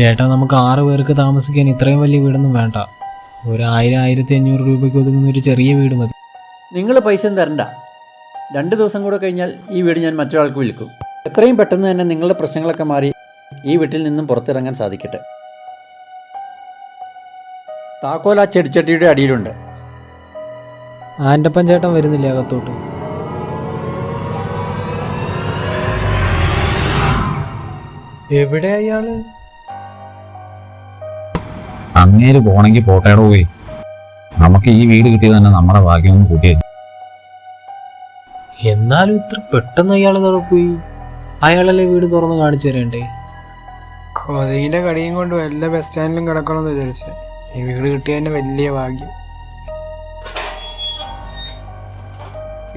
ചേട്ടാ നമുക്ക് ആറ് പേർക്ക് താമസിക്കാൻ ഇത്രയും വലിയ വീടൊന്നും വേണ്ട. ഒരു ആയിരം ആയിരത്തി അഞ്ഞൂറ് രൂപയ്ക്ക് ഒതുങ്ങുന്ന ഒരു ചെറിയ വീട് മതി. നിങ്ങൾ പൈസ ഒന്നും തരണ്ട. രണ്ട് ദിവസം കൂടെ കഴിഞ്ഞാൽ ഈ വീട് ഞാൻ മറ്റൊരാൾക്ക് വിൽക്കും. എത്രയും പെട്ടെന്ന് തന്നെ നിങ്ങളുടെ പ്രശ്നങ്ങളൊക്കെ മാറി ഈ വീട്ടിൽ നിന്നും പുറത്തിറങ്ങാൻ സാധിക്കട്ടെ. താക്കോൽ ആ ചെടിച്ചട്ടിയുടെ അടിയിലുണ്ട്. ആന്റപ്പൻ ചേട്ടൻ വരുന്നില്ല അകത്തോട്ട്? എവിടെ അയാൾ? അങ്ങേര് പോണെങ്കിൽ പോട്ടേടെ പോയി. നമുക്ക് ഈ വീട് കിട്ടിയത് തന്നെ നമ്മുടെ ഭാഗ്യം ഒന്ന് കൂട്ടിയത് എന്നാലും ഇത്ര പെട്ടെന്ന് അയാൾ പോയി. അയാളല്ലേ വീട് തുറന്ന് കാണിച്ചു തരണ്ടേ? കൊതകിന്റെ കടിയും കൊണ്ട് വല്ല ബസ് സ്റ്റാൻഡിലും കിടക്കണമെന്ന് വിചാരിച്ച. ഈ വീട് കിട്ടിയതിന്റെ വലിയ ഭാഗ്യം.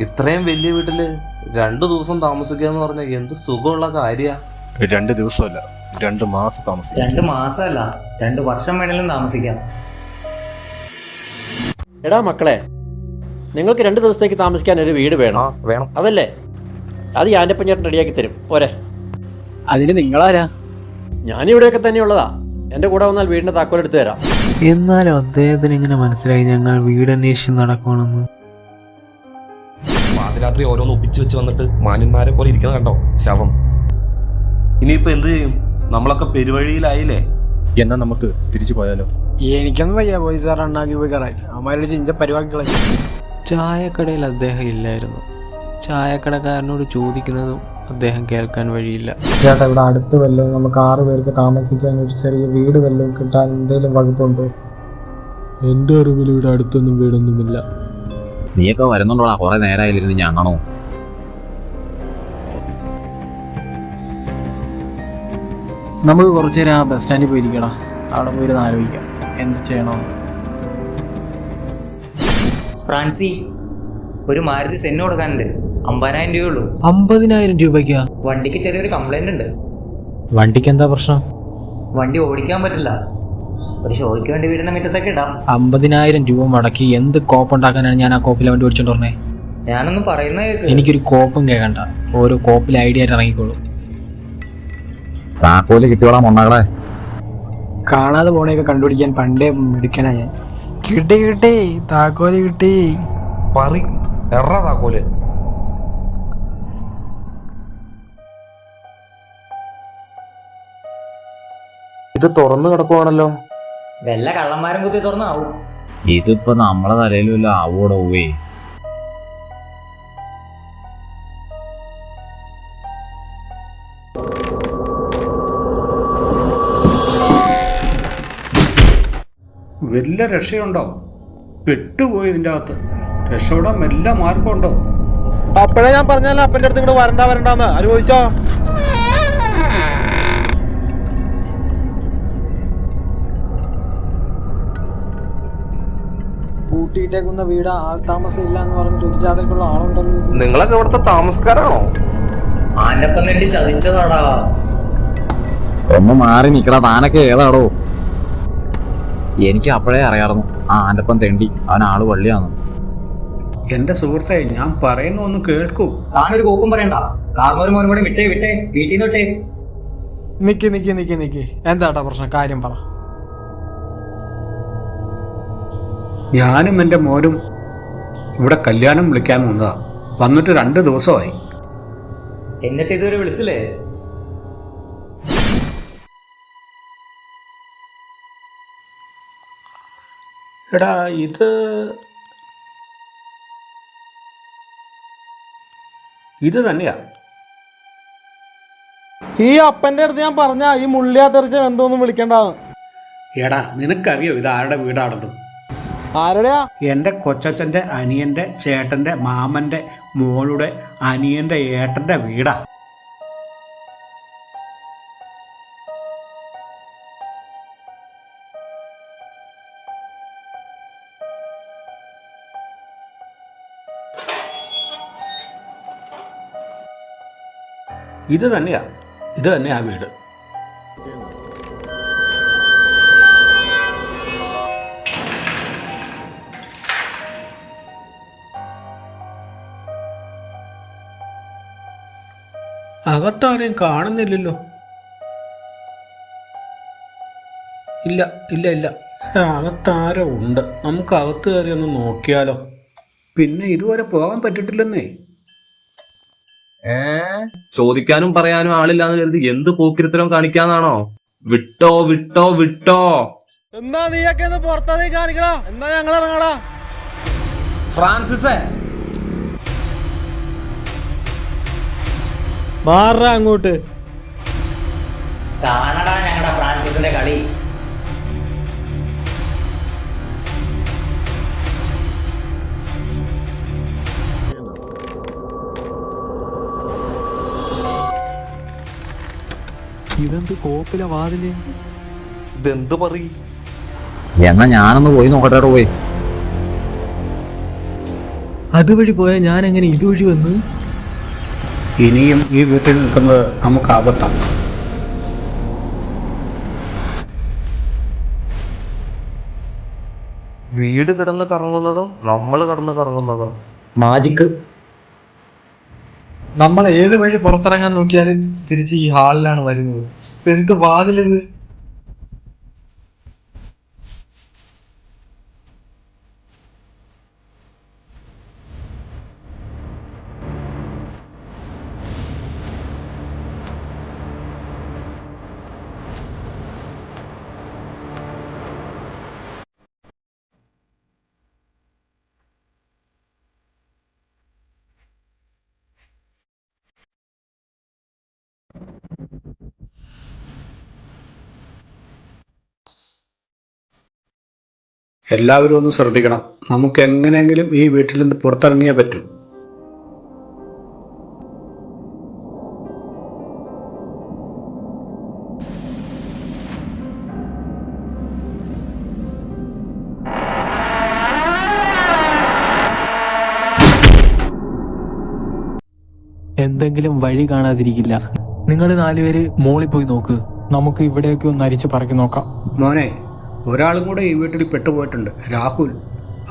ഇത്രയും വലിയ വീട്ടിൽ രണ്ടു ദിവസം താമസിക്കുക എന്ന് പറഞ്ഞ എന്ത് സുഖമുള്ള കാര്യ? രണ്ട് ദിവസമല്ല. രണ്ട് മാസം താമസിക്കും. രണ്ട് മാസമല്ല രണ്ട് വർഷം വേണേലും താമസിക്കാം. എടാ മക്കളെ നിങ്ങൾക്ക് രണ്ട് ദിവസത്തേക്ക് താമസിക്കാൻ ഒരു വീട് ആ വേണം. വേണം അതല്ലേ? അത് ഞാൻ ചേട്ടൻ റെഡിയാക്കി തരും. പോരെ. അതിന് നിങ്ങളാരാ? ഞാനിവിടെയൊക്കെ തന്നെയുള്ളതാ. എന്റെ കൂടെ വന്നാൽ വീടിന്റെ താക്കോൽ എടുത്തു തരാം. എന്നാലും അദ്ദേഹത്തിന് ഇങ്ങനെ മനസ്സിലായി ഞങ്ങൾ വീട് അന്വേഷിച്ച് നടക്കണമെന്ന് പാതിരാത്രി ഓരോന്ന് ഒപ്പിച്ച് വെച്ച് വന്നിട്ട് മാന്യന്മാരെ പോലെ ഇരിക്കുന്നത് കണ്ടോ? ശവം. ഇനിയിപ്പോ എന്ത് ചെയ്യും? നമ്മളൊക്കെ പെരുവഴിയിലായില്ലേ? എന്നാ നമുക്ക് തിരിച്ചു പോയാലോ? എനിക്കൊന്നും വയ്യ പോയി സാർ അണ്ണാക്കി പോയി കറായി അവന്മാരുടെ ചിഞ്ച പരിപാടികളെ ചായക്കടയിൽ അദ്ദേഹം ഇല്ലായിരുന്നു. ചായക്കടക്കാരനോട് ചോദിക്കുന്നതും അദ്ദേഹം കേൾക്കാൻ വഴിയില്ല. ചേട്ടാ ഇവിടെ അടുത്ത് വല്ലതും നമുക്ക് ആറ് പേർക്ക് താമസിക്കാൻ ഒരു ചെറിയ വീട് വല്ലതും കിട്ടാൻ എന്തെങ്കിലും വകുപ്പുണ്ടോ? എന്റെ അറിവിൽ ഇവിടെ അടുത്തൊന്നും വീടൊന്നുമില്ല. നീയൊക്കെ വരുന്നുണ്ടോടാ? കുറെ നേരമായില്ലിരുന്ന് ഞണ്ണണോ നമുക്ക് കുറച്ച് നേരം ആ ബസ് സ്റ്റാൻഡിൽ പോയിരിക്കണം അവിടെ പോയിരുന്ന് ആലോചിക്കാം. എന്ത് ചെയ്യണോ? ഫ്രാൻസി ഒരു മാരുതി സെന്ന് കൊടുക്കാനുണ്ട്. അമ്പതിനായിരം രൂപയുള്ളൂ. അമ്പതിനായിരം രൂപയ്ക്കാ? വണ്ടിക്ക് ചെറിയൊരു കംപ്ലൈന്റ് ഉണ്ട്. വണ്ടിക്ക് എന്താ പ്രശ്നം? വണ്ടി ഓടിക്കാൻ പറ്റില്ല. ഒരു ഷോയ്ക്ക് വേണ്ടി വീടിന് മുറ്റത്തൊക്കെ ഇടാം. അമ്പതിനായിരം രൂപ മുടക്കി എന്ത് കോപ്പ് ഉണ്ടാക്കാനാണ് ഞാൻ ആ കോപ്പിലെ വണ്ടി ഓടിച്ചോണ്ട് പറഞ്ഞേ ഞാനൊന്നും പറയുന്ന കേക്ക് എനിക്കൊരു കോപ്പും കേൾക്കണ്ട. ഓരോ കോപ്പിലെ ഐഡിയ ആയിട്ട് ഇറങ്ങിക്കോളൂ. താക്കോൽ കിട്ടിയോളാ മൊണ്ണകളെ കാണാതെ പോണേക്കെ കണ്ടുപിടിക്കാൻ പണ്ടേ മിടുക്കനാ ഞാൻ. കിട്ടി കിട്ടി താക്കോൽ കിട്ടി. പറി എറ താക്കോൽ. ഇത് തുറന്നു കിടക്കുവാണല്ലോ. വല്ല കള്ളന്മാരും കുത്തി തുറന്നാവും. ഇതിപ്പോ നമ്മളെ തലയിലും ആവൂടെ ആവോടെ പോവേ വല്ല രക്ഷയുണ്ടോ പെട്ടുപോയി ഇതിന്റെ അകത്ത്. രക്ഷപ്പെടാൻ വല്ല മാർഗമുണ്ടോ? അപ്പഴേ ഞാൻ പറഞ്ഞല്ലോ അപ്പന്റെ അടുത്ത് ഇങ്ങോട്ട് വരണ്ട വരണ്ടെന്ന്. അനുഭവിച്ചോ? പൂട്ടിയിട്ടേക്കുന്ന വീട് ആൾ താമസം ഇല്ല എന്ന് പറഞ്ഞിട്ട് ഒരു ജാതക്കുള്ള ആളുണ്ടല്ലോ ഇത്. നിങ്ങളൊക്കെ ഇവിടുത്തെ താമസക്കാരാണോ? ആനപ്പം നേണ്ടി ചതിച്ചതാടാ. ഒന്ന് മാറി നിക്കടാ താനൊക്കെ ഏതാടോ? എനിക്ക് അപ്പോഴേ അറിയാറുന്നു ആ ആന്റെപ്പം തെണ്ടി. അവൻ ആൾ പള്ളിയാന്ന് എന്റെ സുഹൃത്തെ ഞാൻ പറയുന്ന ഒന്ന് കേൾക്കൂ. താനൊരു കോപ്പും പറയണ്ട. കാർന്നൊരു മോനും കൂടെ വിട്ടേ വിട്ടേ. വീട്ടിൽ നിന്ന് വിട്ടേ. നിക്കി നിക്കി നിക്കി നിക്കി. എന്താട്ടാ പ്രശ്നം? കാര്യം പറ. ഞാനും എന്റെ മോനും ഇവിടെ കല്യാണം വിളിക്കാൻ വന്നതാ. വന്നിട്ട് രണ്ട് ദിവസമായി. എന്നിട്ട് ഇതുവരെ വിളിച്ചില്ലേ? എടാ ഇത് ഇത് തന്നെയാ. ഈ അപ്പന്റെ അടുത്ത് ഞാൻ പറഞ്ഞ ഈ മുള്ളിയാ തെറിച്ച എന്തോന്നും വിളിക്കണ്ട. എടാ നിനക്കറിയോ ഇത് ആരുടെ വീടാണെന്ന്? ആരുടെയാ? എന്റെ കൊച്ചച്ഛന്റെ അനിയന്റെ ചേട്ടന്റെ മാമന്റെ മോളുടെ അനിയന്റെ ഏട്ടന്റെ വീടാ. ഇത് തന്നെയാ. ഇത് തന്നെയാ വീട്. അകത്താരെയും കാണുന്നില്ലല്ലോ. ഇല്ല ഇല്ല ഇല്ല. അകത്താരോ ഉണ്ട്. നമുക്ക് അകത്ത് കയറി ഒന്ന് നോക്കിയാലോ. പിന്നെ ഇതുവരെ പോകാൻ പറ്റിട്ടില്ലെന്നേ. ഏ? ചോദിക്കാനും പറയാനും ആളില്ലാന്ന് കരുതി എന്ത് പോക്കിരിത്തരം കാണിക്കാന്നാണോ? വിട്ടോ വിട്ടോ വിട്ടോ. എന്നാ നീയൊക്കെ ഒന്ന് പുറത്തേ കാണിക്കടാ. എന്നാ ഞങ്ങൾ ഇറങ്ങടാ. ഫ്രാൻസിസേ. മാറ അങ്ങോട്ട്. കാണടാ ഞങ്ങളുടെ ഫ്രാൻസിസിന്റെ കളി. ഇതെന്ത് കോപ്പിലെ വാതിൽ? ഇതെന്ത് പറയും? എന്നാ ഞാനൊന്ന് പോയി നോക്കട്ടെ പോയി. അതുവഴി പോയാൽ ഞാൻ എങ്ങനെ ഇതുവഴി വന്ന്? ഇനിയും ഈ വീട്ടിൽ നിൽക്കുന്നത് നമുക്ക് ആപത്താണ് വീട് കിടന്ന് കറങ്ങുന്നതോ നമ്മൾ കടന്ന് കറങ്ങുന്നതോ മാജിക്ക് നമ്മൾ ഏത് വഴി പുറത്തിറങ്ങാൻ നോക്കിയാലും തിരിച്ച് ഈ ഹാളിലാണ് വരുന്നത്. ഇപ്പൊ എന്ത് വാതിലിത്? എല്ലാവരും ഒന്ന് ശ്രദ്ധിക്കണം. നമുക്ക് എങ്ങനെയെങ്കിലും ഈ വീട്ടിൽ നിന്ന് പുറത്തിറങ്ങിയേ പറ്റൂ. എന്തെങ്കിലും വഴി കാണാതിരിക്കില്ല. നിങ്ങൾ നാലുപേര് മോളിൽ പോയി നോക്ക്. നമുക്ക് ഇവിടെയൊക്കെ ഒന്ന് അരിച്ചു പറക്കി നോക്കാം. മോനെ ഒരാളും കൂടെ ഈ വീട്ടിൽ പെട്ടുപോയിട്ടുണ്ട്. രാഹുൽ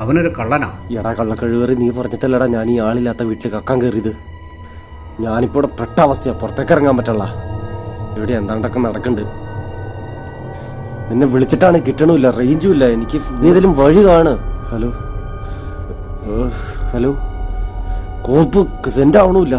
അവനൊരു കള്ളനാ. എടാ കള്ളക്കഴിവേറി നീ പറഞ്ഞിട്ടല്ലടാ ഞാൻ ഈ ആളില്ലാത്ത വീട്ടിൽ കക്കാൻ കയറിയത്. ഞാനിപ്പോ ഇവിടെ പെട്ട അവസ്ഥയാ പുറത്തേക്ക് ഇറങ്ങാൻ പറ്റല്ല. ഇവിടെ എന്താണ്ടൊക്കെ നടക്കുന്നുണ്ട് നിന്നെ വിളിച്ചിട്ടാണ് കിട്ടണില്ല റേഞ്ചും ഇല്ല. എനിക്ക് നീ ഏതെങ്കിലും വഴി കാണ്. Hello hello. കോപ്പ് സെൻഡ് ആവണമില്ല.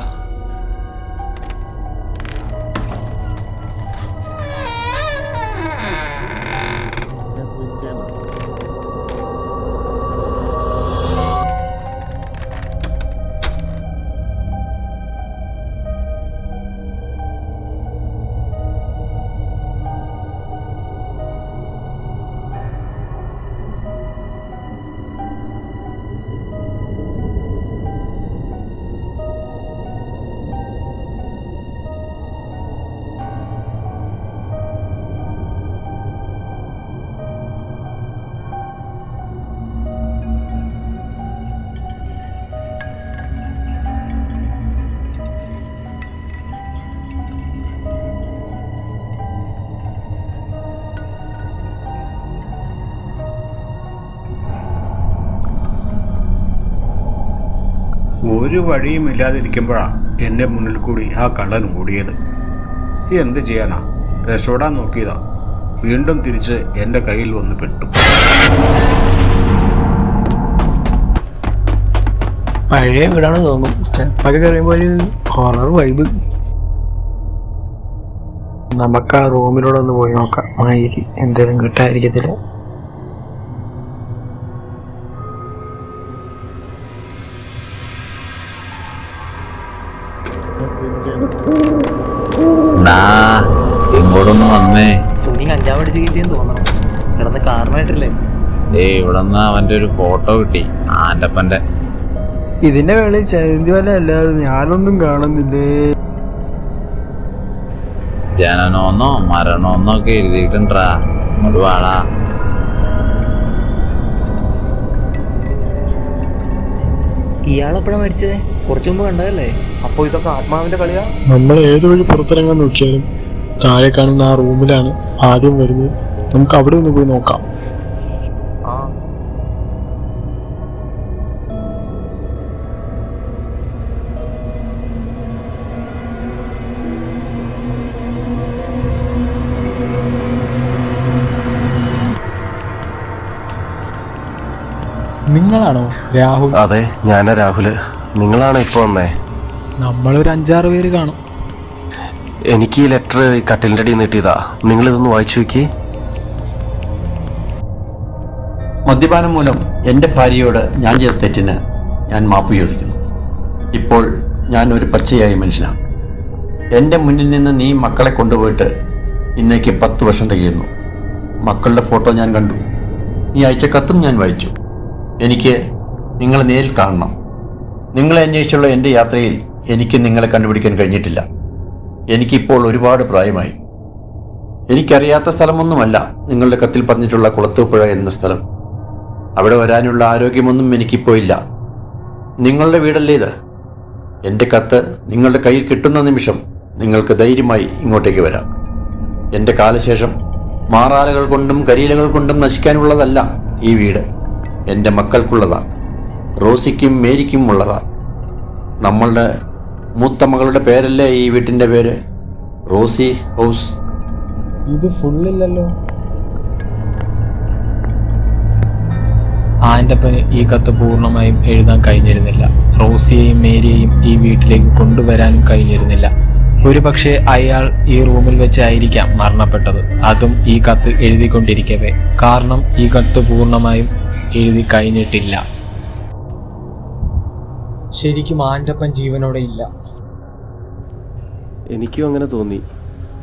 ഒരു വഴിയും ഇല്ലാതിരിക്കുമ്പോഴാണ് എന്റെ മുന്നിൽ കൂടി ആ കള്ളൻ ഓടിയത്. എന്ത് ചെയ്യാനാ? രക്ഷപ്പെടാൻ നോക്കിയതാ. വീണ്ടും തിരിച്ച് എന്റെ കയ്യിൽ വന്ന് പെട്ടു. പഴയ വീടാണ് തോന്നും സ്റ്റെപ്പൊക്കെ കയറിയുമ്പോൾ ഒരു ഹൊറർ വൈബ്. നമുക്ക് ആ റൂമിലൂടെ ഒന്ന് പോയി നോക്കാം. മായിരി എന്തെങ്കിലും കിട്ടാതിരിക്കത്തില്ല. കാരണമായിട്ടില്ലേ ഏ അവന്റെ ഒരു ഫോട്ടോ കിട്ടി ആന്റപ്പന്റെ ഇതിന്റെ വേളയിൽ ചൈന്തി വല്ല അല്ലാതെ ഞാനൊന്നും കാണുന്നില്ലേ? ജനനോന്നോ മരണോന്നോ ഒക്കെ എഴുതിയിട്ടുണ്ടാ. ഇങ്ങോട്ട് വാടാ. ഇയാളെപ്പോഴാ മരിച്ചേ? കുറച്ചു മുമ്പ് കണ്ടതല്ലേ? അപ്പൊ ഇതൊക്കെ ആത്മാവിന്റെ കളിയാ? നമ്മൾ ഏത് വഴി പുറത്തിറങ്ങാൻ നോക്കിയാലും താഴെ കാണുന്ന ആ റൂമിലാണ് ആദ്യം വരുന്നത്. നമുക്ക് അവിടെ ഒന്ന് പോയി നോക്കാം. നിങ്ങളാണോ രാഹുൽ? അതെ ഞാനാ രാഹുൽ. നിങ്ങളാണ് ഇപ്പൊ വന്നേ? നമ്മളൊരു അഞ്ചാറ് പേര് കാണും. എനിക്ക് ഈ ലെറ്റർ കട്ടിലിന്റെ അടിയിൽ നിട്ടിയതാ നിങ്ങൾ ഇതൊന്ന് വായിച്ചു നോക്കി. മദ്യപാനം മൂലം എന്റെ ഭാര്യയോട് ഞാൻ ചെയ്ത തെറ്റിന് ഞാൻ മാപ്പ് ചോദിക്കുന്നു. ഇപ്പോൾ ഞാൻ ഒരു പച്ചയായ മനുഷ്യനാണ് എന്റെ മുന്നിൽ നിന്ന് നീ മക്കളെ കൊണ്ടുപോയിട്ട് ഇന്നേക്ക് പത്ത് വർഷം തികയുന്നു. മക്കളുടെ ഫോട്ടോ ഞാൻ കണ്ടു. നീ അയച്ച കത്തും ഞാൻ വായിച്ചു. എനിക്ക് നിങ്ങളെ നേരിൽ കാണണം. നിങ്ങളെ അന്വേഷിച്ചുള്ള എന്റെ യാത്രയിൽ എനിക്ക് നിങ്ങളെ കണ്ടുപിടിക്കാൻ കഴിഞ്ഞിട്ടില്ല. എനിക്കിപ്പോൾ ഒരുപാട് പ്രായമായി. എനിക്കറിയാത്ത സ്ഥലമൊന്നുമല്ല നിങ്ങളുടെ കത്തിൽ പറഞ്ഞിട്ടുള്ള കുളത്തൂപ്പുഴ എന്ന സ്ഥലം. അവിടെ വരാനുള്ള ആരോഗ്യമൊന്നും എനിക്കിപ്പോൾ ഇല്ല. നിങ്ങളുടെ വീടല്ലേ ഇത്? എന്റെ കത്ത് നിങ്ങളുടെ കയ്യിൽ കിട്ടുന്ന നിമിഷം നിങ്ങൾക്ക് ധൈര്യമായി ഇങ്ങോട്ടേക്ക് വരാം. എന്റെ കാലശേഷം മാറാലകൾ കൊണ്ടും കരിയിലകൾ കൊണ്ടും നശിക്കാനുള്ളതല്ല ഈ വീട്. എന്റെ മക്കൾക്കുള്ളതാണ്. റോസിക്കും മേരിക്കും ഉള്ളതാണ്. നമ്മളുടെ മൂത്ത മകളുടെ പേരല്ലേ ഈ വീട്ടിന്റെ പേര്? റോസി ഹൗസ്. ഇത് ഫുള്ളില്ലല്ലോ. ആന്റപ്പന് ഈ കത്ത് പൂർണമായും എഴുതാൻ കഴിഞ്ഞിരുന്നില്ല. റോസിയെയും മേരിയെയും ഈ വീട്ടിലേക്ക് കൊണ്ടുവരാനും കഴിഞ്ഞിരുന്നില്ല. ഒരുപക്ഷെ അയാൾ ഈ റൂമിൽ വെച്ചായിരിക്കാം മരണപ്പെട്ടത്. അതും ഈ കത്ത് എഴുതിക്കൊണ്ടിരിക്കവേ. കാരണം ഈ കത്ത് പൂർണമായും എഴുതി കഴിഞ്ഞിട്ടില്ല. ശരിക്കും ആന്റപ്പൻ ജീവനോടെ ഇല്ല. എനിക്കും അങ്ങനെ തോന്നി.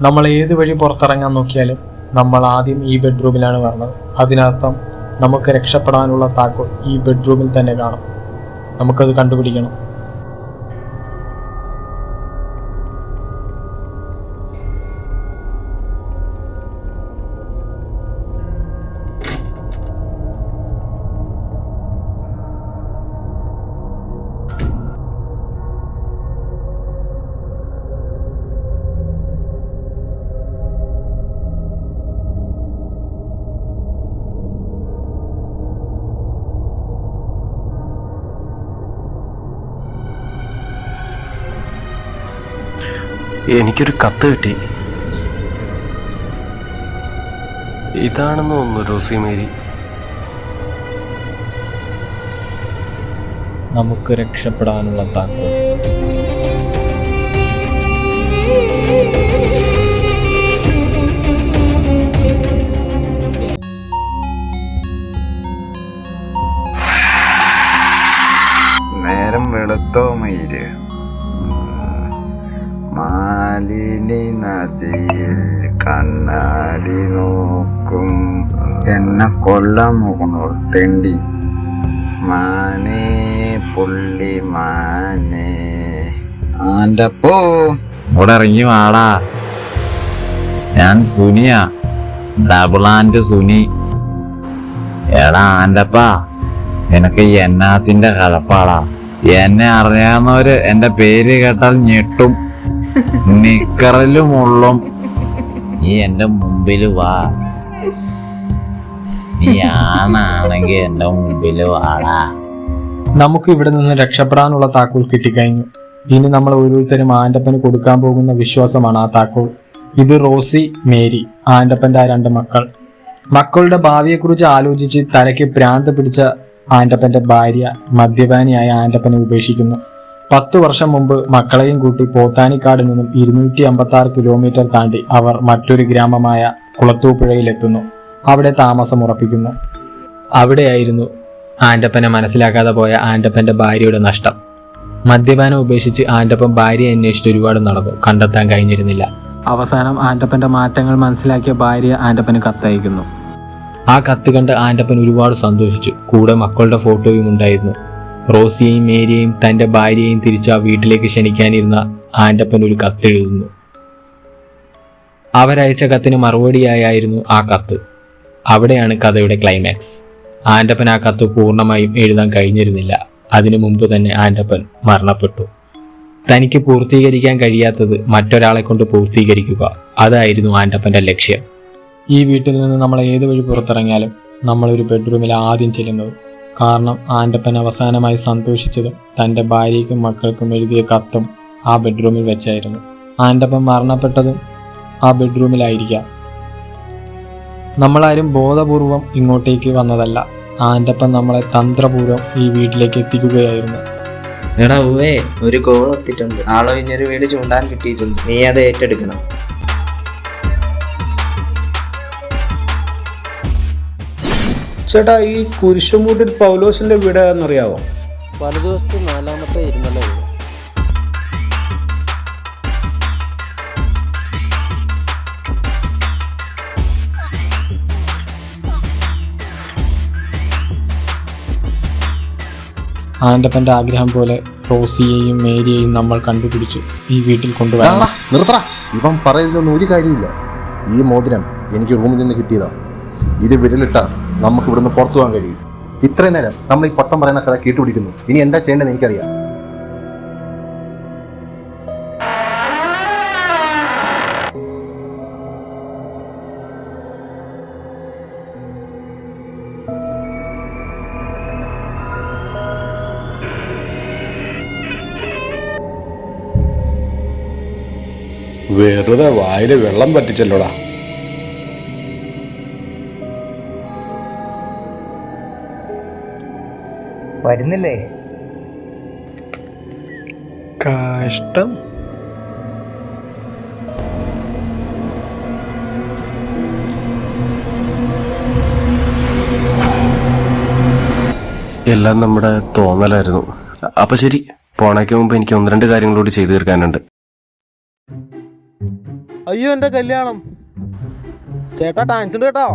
നമ്മൾ ഏത് വഴി പുറത്തിറങ്ങാൻ നോക്കിയാലും നമ്മൾ ആദ്യം ഈ ബെഡ്റൂമിലാണ് വരണത്. അതിനർത്ഥം നമുക്ക് രക്ഷപ്പെടാനുള്ള താക്കോൽ ഈ ബെഡ്റൂമിൽ തന്നെ കാണും. നമുക്കത് കണ്ടുപിടിക്കണം. എനിക്കൊരു കത്ത് കിട്ടി. ഇതാണെന്ന് തോന്നുന്നു റോസി മേരി. നമുക്ക് രക്ഷപ്പെടാനുള്ള താക്കോൽ. നേരം വെളുത്തോ മയിൽ മാലിനി നദിയിൽ കണ്ണാടി നോക്കും. എന്നെ കൊല്ലാൻ നോക്കണോ തെണ്ടി. മാനേ പുള്ളി മാനേ. ആന്റെ ഇവിടെ ഇറങ്ങി വാടാ. ഞാൻ സുനിയ. Double and Suni. എടാ ആന്റപ്പാ നിനക്ക് എന്നാത്തിന്റെ കലപ്പാടാ. എന്നെ അറിയാവുന്നവര് എന്റെ പേര് കേട്ടാൽ ഞെട്ടും. നിക്കറിലും ഉള്ളും. നീ എന്റെ മുമ്പിൽ വാ. നീ ആണാണെങ്കിൽ എന്റെ മുമ്പിൽ വാടാ. നമുക്ക് ഇവിടെ നിന്ന് രക്ഷപ്പെടാനുള്ള താക്കോൽ കിട്ടിക്കഴിഞ്ഞു. ഇനി നമ്മൾ ഓരോരുത്തരും ആന്റപ്പന് കൊടുക്കാൻ പോകുന്ന വിശ്വാസമാണ് ആ താക്കോൽ. ഇത് റോസി മേരി ആന്റപ്പന്റെ ആ രണ്ട് മക്കൾ. മക്കളുടെ ഭാവിയെക്കുറിച്ച് ആലോചിച്ച് തലയ്ക്ക് ഭ്രാന്ത് പിടിച്ച ആന്റപ്പന്റെ ഭാര്യ മദ്യപാനിയായ ആന്റപ്പനെ ഉപേക്ഷിക്കുന്നു. പത്തു വർഷം മുമ്പ് മക്കളെയും കൂട്ടി പോത്താനിക്കാട് നിന്നും ഇരുന്നൂറ്റി അമ്പത്തി ആറ് കിലോമീറ്റർ താണ്ടി അവർ മറ്റൊരു ഗ്രാമമായ കുളത്തൂപ്പുഴയിലെത്തുന്നു. അവിടെ താമസം ഉറപ്പിക്കുന്നു. അവിടെയായിരുന്നു ആന്റപ്പനെ മനസ്സിലാക്കാതെ പോയ ആന്റപ്പന്റെ ഭാര്യയുടെ നഷ്ടം. മദ്യപാനം ഉപേക്ഷിച്ച് ആന്റപ്പൻ ഭാര്യയെ അന്വേഷിച്ച് ഒരുപാട് നടന്നു. കണ്ടെത്താൻ കഴിഞ്ഞിരുന്നില്ല. അവസാനം ആന്റപ്പന്റെ മാറ്റങ്ങൾ മനസ്സിലാക്കിയ ഭാര്യ ആന്റപ്പന് കത്തയക്കുന്നു. ആ കത്ത് കണ്ട് ആന്റപ്പൻ ഒരുപാട് സന്തോഷിച്ചു. കൂടെ മക്കളുടെ ഫോട്ടോയും ഉണ്ടായിരുന്നു. റോസിയെയും മേരിയെയും തന്റെ ഭാര്യയെയും തിരിച്ച് ആ വീട്ടിലേക്ക് ക്ഷണിക്കാനിരുന്ന ആന്റപ്പൻ ഒരു കത്തെഴുതുന്നു അവരയച്ച കത്തിന് മറുപടിയായിരുന്നു ആ കത്ത്. അവിടെയാണ് കഥയുടെ ക്ലൈമാക്സ് ആന്റപ്പൻ ആ കത്ത് പൂർണമായും എഴുതാൻ കഴിഞ്ഞിരുന്നില്ല. അതിനു മുമ്പ് തന്നെ ആന്റപ്പൻ മരണപ്പെട്ടു. തനിക്ക് പൂർത്തീകരിക്കാൻ കഴിയാത്തത് മറ്റൊരാളെ കൊണ്ട് പൂർത്തീകരിക്കുക. അതായിരുന്നു ആന്റപ്പന്റെ ലക്ഷ്യം. ഈ വീട്ടിൽ നിന്ന് നമ്മൾ ഏത് വഴി പുറത്തിറങ്ങിയാലും നമ്മളൊരു ബെഡ്റൂമിൽ ആദ്യം ചെല്ലുന്നത് കാരണം ആന്റപ്പൻ അവസാനമായി സന്തോഷിച്ചതും തന്റെ ഭാര്യയ്ക്കും മക്കൾക്കും എഴുതിയ കത്തും ആ ബെഡ്റൂമിൽ വെച്ചായിരുന്നു. ആന്റപ്പൻ മരണപ്പെട്ടതും ആ ബെഡ്റൂമിലായിരിക്കാം. നമ്മളാരും ബോധപൂർവം ഇങ്ങോട്ടേക്ക് വന്നതല്ല. ആന്റപ്പൻ നമ്മളെ തന്ത്രപൂർവം ഈ വീട്ടിലേക്ക് എത്തിക്കുകയായിരുന്നു. എടാ ഒരു കോൾ എത്തിയിട്ടുണ്ട്. ആളൊഴിഞ്ഞൊരു വീട് ചൂണ്ടാൻ കിട്ടിയിട്ടുണ്ട്. നീ അത് ഏറ്റെടുക്കണം. ചേട്ടാ ഈ കുരിശുമൂട്ടിൽ പൗലോസിന്റെ വീട് എന്നറിയാവോ ദിവസത്തെ നാലാമത്തെ ഇരുന്നല്ല വീട് ആഗ്രഹം പോലെ റോസിയെയും മേരിയെയും നമ്മൾ കണ്ടുപിടിച്ചു ഈ വീട്ടിൽ കൊണ്ടുവരണം നിർത്തറ ഇവൻ പറയുന്നൊന്നും ഒരു കാര്യമില്ല ഈ മോതിരം എനിക്ക് റൂമിൽ നിന്ന് കിട്ടിയതാ. ഇത് വിരലിട്ട നമുക്ക് ഇവിടുന്ന് പുറത്തു പോകാൻ കഴിയും. ഇത്രയും നേരം നമ്മൾ ഈ പട്ടം പറയുന്ന കഥ കേട്ടുപിടിക്കുന്നു. ഇനി എന്താ ചെയ്യേണ്ടതെന്ന് എനിക്കറിയാം. വെറുതെ വായിൽ വെള്ളം പറ്റിച്ചല്ലോടാ. വരുന്നില്ലേ? കഷ്ടം. എല്ലാം നമ്മുടെ തോന്നലായിരുന്നു. അപ്പൊ ശരി പോണേക്ക് മുമ്പ് എനിക്ക് ഒന്ന് രണ്ട് കാര്യങ്ങൾ കൂടി ചെയ്തു തീർക്കാനുണ്ട്. അയ്യോ എന്റെ കല്യാണം. ചേട്ടാ ടാൻസ് ഉണ്ട് കേട്ടോ.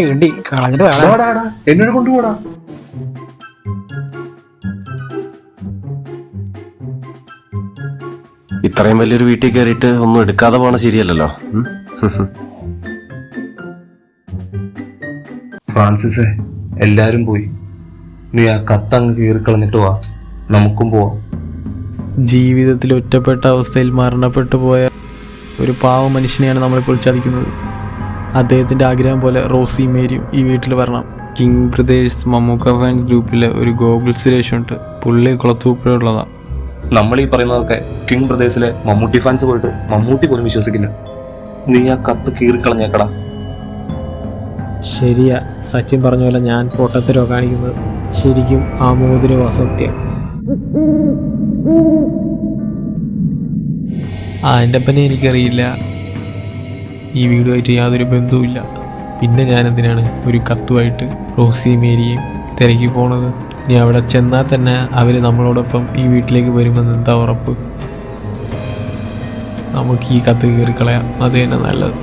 കിട്ടി കളഞ്ഞിട്ട് വേണം. എന്നോട് കൊണ്ടുപോടാ. ഇത്രയും വലിയൊരു വീട്ടിൽ കയറിയിട്ട് ഒന്നും എടുക്കാതെ പോണ ശരിയല്ലല്ലോ. ഫ്രാൻസിസ് ഫ്രാൻസിസേ എല്ലാരും പോയി. നീ ആ കത്തങ്ങ് കീറിക്കളഞ്ഞിട്ട് വാ. നമുക്കും പോവാം. ജീവിതത്തിൽ ഒറ്റപ്പെട്ട അവസ്ഥയിൽ മരണപ്പെട്ടു പോയ ഒരു പാവ മനുഷ്യനെയാണ് നമ്മളിപ്പോൾ ചതിക്കുന്നത്. അദ്ദേഹത്തിന്റെ ആഗ്രഹം പോലെ റോസി മേരിയും ഈ വീട്ടിൽ വരണം. കിങ് പ്രദേശ് മമ്മൂക്ക ഫാൻസ് ഗ്രൂപ്പിലെ ഒരു ഗോകുൽ സുരേഷ് ഉണ്ട്. പുള്ളി കുളത്തൂപ്പുള്ളതാണ് നമ്മൾ ഈ പറയുന്നതൊക്കെ കിങ് പ്രദേശിലെ മമ്മൂട്ടി ഫാൻസ് പോയിട്ട് മമ്മൂട്ടി പോലും വിശ്വസിക്കില്ല. നീ ആ കത്ത് കീറിക്കളഞ്ഞേക്കടാ. ശരിയാ. സച്ചിൻ പറഞ്ഞ പോലെ ഞാൻ കോട്ടത്തിലോ കാണിക്കുന്നത് ശരിക്കും ആ മോതിരം അസത്യം ആ എന്റെ അപ്പനെ എനിക്കറിയില്ല. ഈ വീടുമായിട്ട് യാതൊരു ബന്ധവുമില്ല. പിന്നെ ഞാൻ എന്തിനാണ് ഒരു കത്തുമായിട്ട് റോസി മേരിയും തിരക്കി പോണത്? ഇനി അവിടെ ചെന്നാൽ തന്നെ അവർ നമ്മളോടൊപ്പം ഈ വീട്ടിലേക്ക് വരുമെന്ന് എന്താ ഉറപ്പ്? നമുക്ക് ഈ കത്ത് കീറിക്കളയാം അത് തന്നെ നല്ലത്.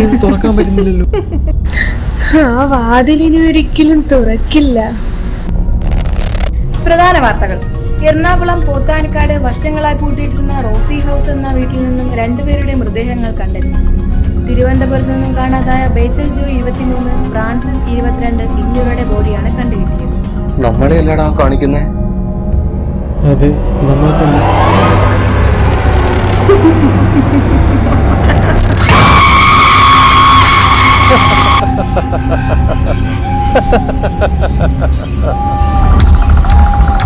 ഇത്. തുറക്കാൻ പറ്റുന്നില്ലല്ലോ. ആ വാതിലിനി ഒരിക്കലും തുറക്കില്ല. പ്രധാന വാർത്തകൾ. എറണാകുളം പോത്താനിക്കാട് വർഷങ്ങളായി പൂട്ടിയിട്ടിരുന്ന റോസി ഹൗസ് എന്ന വീട്ടിൽ നിന്നും രണ്ടുപേരുടെ മൃതദേഹങ്ങൾ കണ്ടെത്തി. തിരുവനന്തപുരത്ത് നിന്നും കാണാതായ ബേസൽ ജോ ഇരുപത്തിമൂന്ന് ഫ്രാൻസിസ് ഇരുപത്തിരണ്ട് എന്നിവരുടെ ബോഡിയാണ് കണ്ടുകിട്ടിയത് നമ്മളെ അല്ലടാ കാണിക്കുന്നേ? അതെ നമ്മൾ തന്നെ.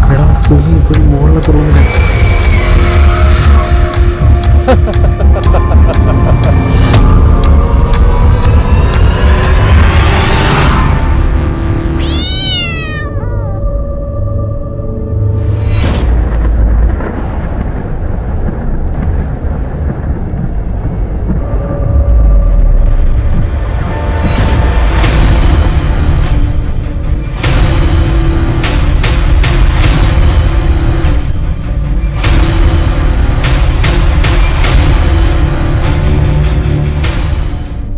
എടാ സുനി ഇപ്പോഴും മുകളിലത്തെ റൂമിലാണ്